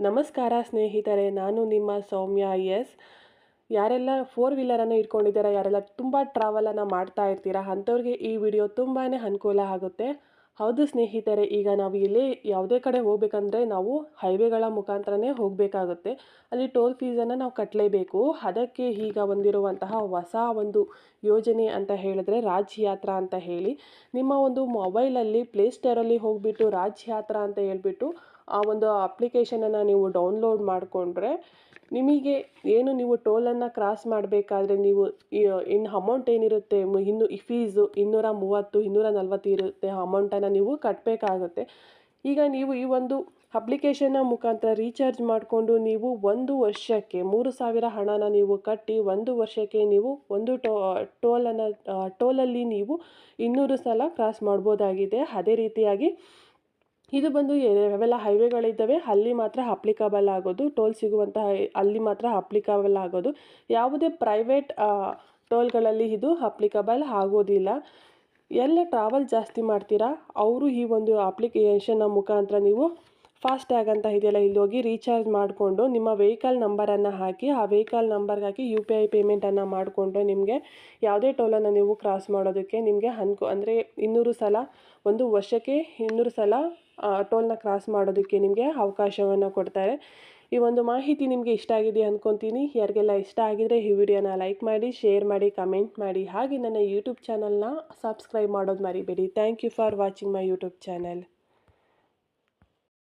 ನಮಸ್ಕಾರ ಸ್ನೇಹಿತರೆ, ನಾನು ನಿಮ್ಮ ಸೌಮ್ಯ ಎಸ್. ಯಾರೆಲ್ಲ ಫೋರ್ ವೀಲರನ್ನು ಇಟ್ಕೊಂಡಿದ್ದೀರಾ, ಯಾರೆಲ್ಲ ತುಂಬ ಟ್ರಾವೆಲನ್ನು ಮಾಡ್ತಾ ಇರ್ತೀರಾ, ಅಂಥವ್ರಿಗೆ ಈ ವಿಡಿಯೋ ತುಂಬಾ ಅನುಕೂಲ ಆಗುತ್ತೆ. ಹೌದು ಸ್ನೇಹಿತರೆ, ಈಗ ನಾವು ಇಲ್ಲಿ ಯಾವುದೇ ಕಡೆ ಹೋಗ್ಬೇಕಂದ್ರೆ ನಾವು ಹೈವೇಗಳ ಮುಖಾಂತರನೇ ಹೋಗಬೇಕಾಗುತ್ತೆ. ಅಲ್ಲಿ ಟೋಲ್ ಫೀಸನ್ನು ನಾವು ಕಟ್ಟಲೇಬೇಕು ಅದಕ್ಕೆ ಈಗ ಬಂದಿರುವಂತಹ ಹೊಸ ಒಂದು ಯೋಜನೆ ಅಂತ ಹೇಳಿದ್ರೆ ರಾಜ್ ಯಾತ್ರಾ ಅಂತ ಹೇಳಿ. ನಿಮ್ಮ ಒಂದು ಮೊಬೈಲಲ್ಲಿ ಪ್ಲೇಸ್ಟೋರಲ್ಲಿ ಹೋಗಿಬಿಟ್ಟು ರಾಜ್ ಯಾತ್ರಾ ಅಂತ ಹೇಳಿಬಿಟ್ಟು ಆ ಒಂದು ಅಪ್ಲಿಕೇಶನನ್ನು ನೀವು ಡೌನ್ಲೋಡ್ ಮಾಡಿಕೊಂಡ್ರೆ ನಿಮಗೆ ಏನು ನೀವು ಟೋಲನ್ನು ಕ್ರಾಸ್ ಮಾಡಬೇಕಾದ್ರೆ ನೀವು ಇನ್ನು ಅಮೌಂಟ್ ಏನಿರುತ್ತೆ? ಇನ್ನು ಫೀಸು ಇನ್ನೂರ ಮೂವತ್ತು, ಇನ್ನೂರ ನಲ್ವತ್ತು ಇರುತ್ತೆ ಅಮೌಂಟನ್ನು ನೀವು ಕಟ್ಟಬೇಕಾಗುತ್ತೆ ಈಗ ನೀವು ಈ ಒಂದು ಅಪ್ಲಿಕೇಶನ್ನ ಮುಖಾಂತರ ರೀಚಾರ್ಜ್ ಮಾಡಿಕೊಂಡು ನೀವು ಒಂದು ವರ್ಷಕ್ಕೆ ಮೂರು ಸಾವಿರ ಹಣನ ನೀವು ಕಟ್ಟಿ ಒಂದು ವರ್ಷಕ್ಕೆ ನೀವು ಒಂದು ಟೋ ಟೋಲನ್ನು ಟೋಲಲ್ಲಿ ನೀವು ಇನ್ನೂರು ಸಲ ಕ್ರಾಸ್ ಮಾಡ್ಬೋದಾಗಿದೆ. ಅದೇ ರೀತಿಯಾಗಿ ಇದು ಬಂದು ಯಾವೆಲ್ಲ ಹೈವೇಗಳಿದ್ದಾವೆ ಅಲ್ಲಿ ಮಾತ್ರ ಅಪ್ಲಿಕಬಲ್ ಆಗೋದು, ಟೋಲ್ ಸಿಗುವಂತಹ, ಅಲ್ಲಿ ಮಾತ್ರ ಅಪ್ಲಿಕಬಲ್ ಆಗೋದು. ಯಾವುದೇ ಪ್ರೈವೇಟ್ ಟೋಲ್ಗಳಲ್ಲಿ ಇದು ಅಪ್ಲಿಕಬಲ್ ಆಗೋದಿಲ್ಲ. ಎಲ್ಲ ಟ್ರಾವೆಲ್ ಜಾಸ್ತಿ ಮಾಡ್ತೀರಾ? ಅವರು ಈ ಒಂದು ಅಪ್ಲಿಕೇಶನ್ನ ಮುಖಾಂತರ ನೀವು ಫಾಸ್ಟ್ ಟ್ಯಾಗ್ ಅಂತ ಇದೆಯಲ್ಲ, ಇಲ್ಲಿ ಹೋಗಿ ರೀಚಾರ್ಜ್ ಮಾಡಿಕೊಂಡು ನಿಮ್ಮ ವೆಹಿಕಲ್ ನಂಬರನ್ನು ಹಾಕಿ, ಆ ವೆಹಿಕಲ್ ನಂಬರ್ಗೆ ಹಾಕಿ ಯು ಪಿ ಐ ಪೇಮೆಂಟನ್ನು ಮಾಡಿಕೊಂಡು ನಿಮಗೆ ಯಾವುದೇ ಟೋಲನ್ನು ನೀವು ಕ್ರಾಸ್ ಮಾಡೋದಕ್ಕೆ ನಿಮಗೆ ಅನ್ಕೋ ಅಂದರೆ ಇನ್ನೂರು ಸಲ, ಒಂದು ವರ್ಷಕ್ಕೆ ಇನ್ನೂರು ಸಲ ಟೋಲ್ನ ಕ್ರಾಸ್ ಮಾಡೋದಕ್ಕೆ ನಿಮಗೆ ಅವಕಾಶವನ್ನು ಕೊಡ್ತಾರೆ. ಈ ಒಂದು ಮಾಹಿತಿ ನಿಮಗೆ ಇಷ್ಟ ಆಗಿದೆ ಅಂದ್ಕೊತೀನಿ ಯಾರಿಗೆಲ್ಲ ಇಷ್ಟ ಆಗಿದರೆ ಈ ವಿಡಿಯೋನ ಲೈಕ್ ಮಾಡಿ, ಶೇರ್ ಮಾಡಿ, ಕಮೆಂಟ್ ಮಾಡಿ. ಹಾಗೆ ನನ್ನ ಯೂಟ್ಯೂಬ್ ಚಾನಲ್ನ ಸಬ್ಸ್ಕ್ರೈಬ್ ಮಾಡೋದು ಮರಿಬೇಡಿ. Thank you for watching my YouTube channel